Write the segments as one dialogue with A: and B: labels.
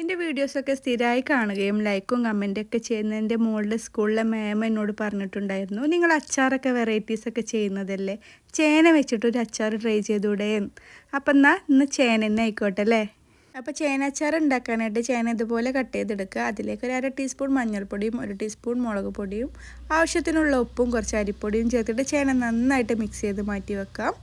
A: എന്റെ വീഡിയോസൊക്കെ സ്ഥിരമായി കാണുകയും ലൈക്കും കമന്റൊക്കെ ചെയ്യുന്നതിന്റെ മുകളിൽ സ്കൂളിലെ മാം എന്നോട് പറഞ്ഞിട്ടുണ്ടായിരുന്നു. നിങ്ങൾ അച്ചാറൊക്കെ വെറൈറ്റീസൊക്കെ ചെയ്യുന്നതല്ലേ? ചേന വെച്ചിട്ടൊരു അച്ചാർ ട്രൈ ചെയ്തൂടെ? അപ്പം എന്നാൽ ഇന്ന് ചേന തന്നെ ആയിക്കോട്ടെ അല്ലേ? അപ്പോൾ ചേന അച്ചാർ ഉണ്ടാക്കാനായിട്ട് ചേന ഇതുപോലെ കട്ട് ചെയ്തെടുക്കുക. അതിലേക്ക് ഒരു അര ടീസ്പൂൺ മഞ്ഞൾപ്പൊടിയും ഒരു ടീസ്പൂൺ മുളക് പൊടിയും ആവശ്യത്തിനുള്ള ഉപ്പും കുറച്ച് അരിപ്പൊടിയും ചേർത്തിട്ട് ചേന നന്നായിട്ട് മിക്സ് ചെയ്ത് മാറ്റി വെക്കാം.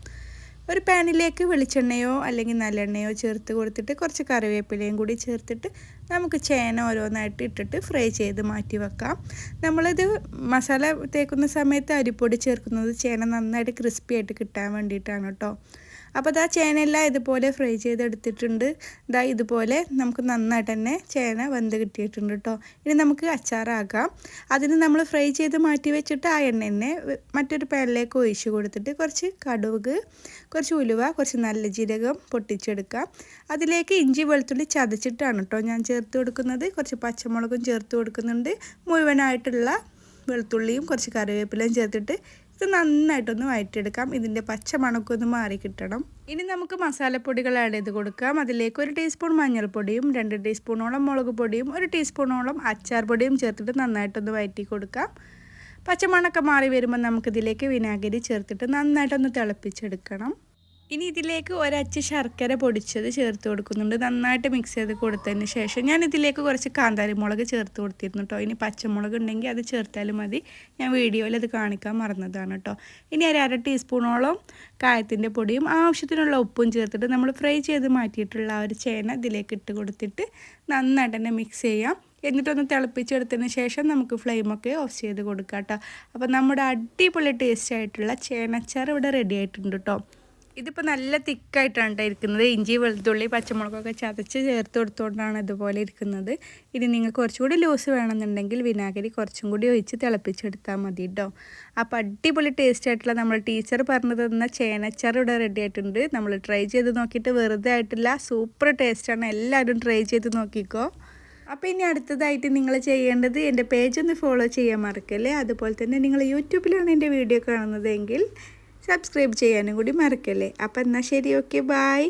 A: ഒരു പാനിലേക്ക് വെളിച്ചെണ്ണയോ അല്ലെങ്കിൽ നല്ലെണ്ണയോ ചേർത്ത് കൊടുത്തിട്ട് കുറച്ച് കറിവേപ്പിലയും കൂടി ചേർത്തിട്ട് നമുക്ക് ചേന ഓരോന്നായിട്ട് ഇട്ടിട്ട് ഫ്രൈ ചെയ്ത് മാറ്റി വെക്കാം. നമ്മളിത് മസാല തേക്കുന്ന സമയത്ത് അരിപ്പൊടി ചേർക്കുന്നത് ചേന നന്നായിട്ട് ക്രിസ്പി ആയിട്ട് കിട്ടാൻ വേണ്ടിയിട്ടാണ് കേട്ടോ. അപ്പോൾ ഇതാ ചേനയെല്ലാം ഇതുപോലെ ഫ്രൈ ചെയ്തെടുത്തിട്ടുണ്ട്. ഇതാ ഇതുപോലെ നമുക്ക് നന്നായിട്ട് തന്നെ ചേന വെന്ത് കിട്ടിയിട്ടുണ്ട് കേട്ടോ. ഇനി നമുക്ക് അച്ചാറാക്കാം അതിന് നമ്മൾ ഫ്രൈ ചെയ്ത് മാറ്റി വെച്ചിട്ട് ആ എണ്ണ തന്നെ മറ്റൊരു പാനിലേക്ക് ഒഴിച്ച് കൊടുത്തിട്ട് കുറച്ച് കടുക് കുറച്ച് ഉലുവ കുറച്ച് നല്ല ജീരകം പൊട്ടിച്ചെടുക്കാം. അതിലേക്ക് ഇഞ്ചി വെളുത്തുള്ളി ചതച്ചിട്ടാണ് കേട്ടോ ഞാൻ ചേർത്ത് കൊടുക്കുന്നത്. കുറച്ച് പച്ചമുളകും ചേർത്ത് കൊടുക്കുന്നുണ്ട്. മുഴുവനായിട്ടുള്ള വെളുത്തുള്ളിയും കുറച്ച് കറിവേപ്പിലയും ചേർത്തിട്ട് ഇത് നന്നായിട്ടൊന്ന് വഴറ്റിയെടുക്കാം ഇതിന്റെ പച്ച മണക്കൊന്ന് മാറി കിട്ടണം. ഇനി നമുക്ക് മസാലപ്പൊടികൾ ആഡ് ചെയ്ത് കൊടുക്കാം. അതിലേക്ക് ഒരു ടീസ്പൂൺ മഞ്ഞൾപ്പൊടിയും രണ്ട് ടീസ്പൂണോളം മുളക് പൊടിയും ഒരു ടീസ്പൂണോളം അച്ചാർ പൊടിയും ചേർത്തിട്ട് നന്നായിട്ടൊന്ന് വയറ്റി കൊടുക്കാം. പച്ചമണൊക്കെ മാറി വരുമ്പോൾ നമുക്കിതിലേക്ക് വിനാഗിരി ചേർത്തിട്ട് നന്നായിട്ടൊന്ന് തിളപ്പിച്ചെടുക്കണം. ഇനി ഇതിലേക്ക് ഒരച്ച് ശർക്കര പൊടിച്ചത് ചേർത്ത് കൊടുക്കുന്നുണ്ട്. നന്നായിട്ട് മിക്സ് ചെയ്ത് കൊടുത്തതിന് ശേഷം ഞാൻ ഇതിലേക്ക് കുറച്ച് കാന്താരി മുളക് ചേർത്ത് കൊടുത്തിരുന്നു കേട്ടോ ഇനി പച്ചമുളക് ഉണ്ടെങ്കിൽ അത് ചേർത്താലും മതി. ഞാൻ വീഡിയോയിൽ അത് കാണിക്കാൻ മറന്നതാണ് കേട്ടോ ഇനി ഒരു അര ടീസ്പൂണോളം കായത്തിന്റെ പൊടിയും ആവശ്യത്തിനുള്ള ഉപ്പും ചേർത്തിട്ട് നമ്മൾ ഫ്രൈ ചെയ്ത് മാറ്റിയിട്ടുള്ള ആ ഒരു ചേന ഇതിലേക്ക് ഇട്ട് കൊടുത്തിട്ട് നന്നായിട്ട് തന്നെ മിക്സ് ചെയ്യാം. എന്നിട്ടൊന്ന് തിളപ്പിച്ചെടുത്തതിന് ശേഷം നമുക്ക് ഫ്ലെയിമൊക്കെ ഓഫ് ചെയ്ത് കൊടുക്കാം കേട്ടോ അപ്പോൾ നമ്മുടെ അടിപൊളി ടേസ്റ്റ് ആയിട്ടുള്ള ചേനച്ചാർ ഇവിടെ റെഡി ആയിട്ടുണ്ട് കേട്ടോ ഇതിപ്പോൾ നല്ല തിക്കായിട്ടാണ് ഇരിക്കുന്നത്. ഇഞ്ചി വെളുത്തുള്ളി പച്ചമുളകൊക്കെ ചതച്ച് ചേർത്ത് കൊടുത്തുകൊണ്ടാണ് ഇതുപോലെ ഇരിക്കുന്നത്. ഇനി നിങ്ങൾക്ക് കുറച്ചുകൂടി ലൂസ് വേണമെന്നുണ്ടെങ്കിൽ വിനാഗിരി കുറച്ചും കൂടി ഒഴിച്ച് തിളപ്പിച്ചെടുത്താൽ മതി കേട്ടോ അപ്പോൾ അടിപൊളി ടേസ്റ്റ് ആയിട്ടുള്ള നമ്മൾ ടീച്ചർ പറഞ്ഞു തന്ന ചേനച്ചാർ ഇവിടെ റെഡി ആയിട്ടുണ്ട്. നമ്മൾ ട്രൈ ചെയ്ത് നോക്കിയിട്ട് വെറുതെ ആയിട്ടില്ല. സൂപ്പർ ടേസ്റ്റാണ് എല്ലാവരും ട്രൈ ചെയ്ത് നോക്കിക്കോ. അപ്പോൾ ഇനി അടുത്തതായിട്ട് നിങ്ങൾ ചെയ്യേണ്ടത് എന്റെ പേജ് ഒന്ന് ഫോളോ ചെയ്യാൻ മറക്കല്ലേ? അതുപോലെ തന്നെ നിങ്ങൾ യൂട്യൂബിലാണ് എന്റെ വീഡിയോ കാണുന്നതെങ്കിൽ സബ്സ്ക്രൈബ് ചെയ്യാനും കൂടി മറക്കല്ലേ. അപ്പം എന്നാൽ ശരി ഓക്കെ ബായ്